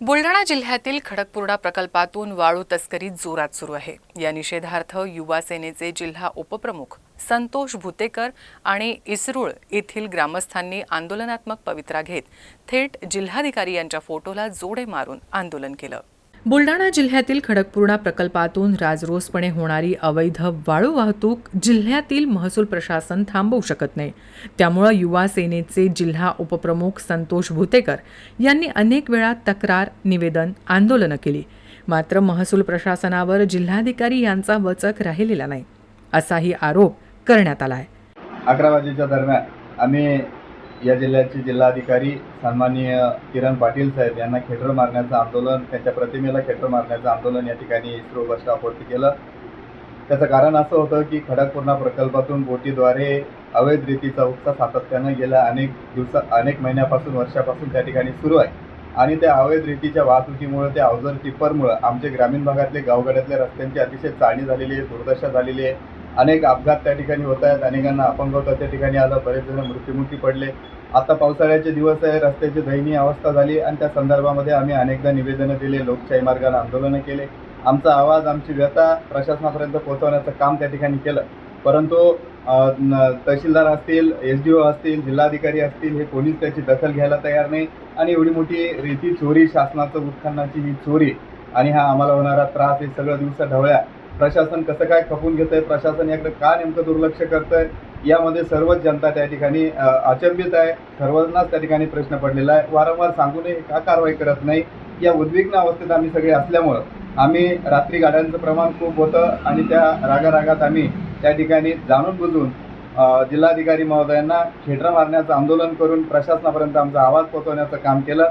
बुलढाणा जिल्ह्यातील खडकपूर्णा प्रकल्पातून वाळू तस्करी जोरात सुरू आहे. या निषेधार्थ युवा सेनेचे जिल्हा उपप्रमुख संतोष भुतेकर आणि इसरूळ येथील ग्रामस्थांनी आंदोलनात्मक पवित्रा घेत थेट जिल्हाधिकारी यांच्या फोटोला जोडे मारून आंदोलन केलं. बुलढाणा जिल्ह्यातील खडकपूर्णा प्रकल्पातून राजरोसपणे होणारी अवैध वाळू वाहतूक जिल्ह्यातील महसूल प्रशासन थांबवू शकत नाही. त्यामुळं युवा सेनेचे जिल्हा उपप्रमुख संतोष भुतेकर यांनी अनेक वेळा तक्रार निवेदन आंदोलनं केली. मात्र महसूल प्रशासनावर जिल्हाधिकारी यांचा वचक राहिलेला नाही. असाही आरोप करण्यात आला आहे अकरा वाजेच्या दरम्यान आम्ही या जिल्ह्याचे जिल्हाधिकारी सन्माननीय किरण पाटील साहेब यांना खेटर मारण्याचं आंदोलन त्यांच्या प्रतिमेला खेटर मारण्याचं आंदोलन या ठिकाणी इस्रो बस स्टॉपवरती केलं. त्याचं कारण असं होतं की खडकपूर्णा प्रकल्पातून बोटीद्वारे अवैध रीतीचा उपसा सातत्यानं गेल्या अनेक दिवसा अनेक महिन्यापासून वर्षापासून त्या ठिकाणी सुरू आहे. आणि त्या अवैध रीतीच्या वाहतुकीमुळे त्या अवजर टिप्परमुळं आमचे ग्रामीण भागातले गावगाड्यातल्या रस्त्यांची अतिशय चाळणी झालेली आहे दुर्दशा झालेली आहे. अनेक अपघात त्या ठिकाणी होत आहेत. अनेकांना अपंगत्व त्या ठिकाणी आलं बरेच जण मृत्युमुखी पडले. आता पावसाळ्याचे दिवस आहे. रस्त्याची दयनीय अवस्था झाली आणि त्या संदर्भामध्ये आम्ही अनेकदा निवेदनं दिले. लोकशाही मार्गाने आंदोलनं केले. आमचा आवाज आमची व्यथा प्रशासनापर्यंत पोहोचवण्याचं काम त्या ठिकाणी केलं. परंतु तहसीलदार असतील एस डी ओ असतील जिल्हाधिकारी असतील हे कोणीच त्याची दखल घ्यायला तयार नाही. आणि एवढी मोठी रीती चोरी शासनाचं उत्खननाची ही चोरी आणि हा आम्हाला होणारा त्रास हे सगळं दिवसा ढवळ्या प्रशासन कसं काय खपून घेत आहे प्रशासन याकडे का नेमकं दुर्लक्ष करतंय यामध्ये सर्वच जनता त्या ठिकाणी अचंबित आहे. सर्वांनाच त्या ठिकाणी प्रश्न पडलेला आहे. वारंवार सांगूनही का कारवाई करत नाही? या उद्विग्न अवस्थेत आम्ही सगळे असल्यामुळं आम्ही रात्री गाड्यांचं प्रमाण खूप होतं आणि त्या रागारागात आम्ही त्या ठिकाणी जाणून बुजून जिल्हाधिकारी महोदयांना खेटरा मारण्याचं आंदोलन करून प्रशासनापर्यंत आमचा आवाज पोहोचवण्याचं काम केलं.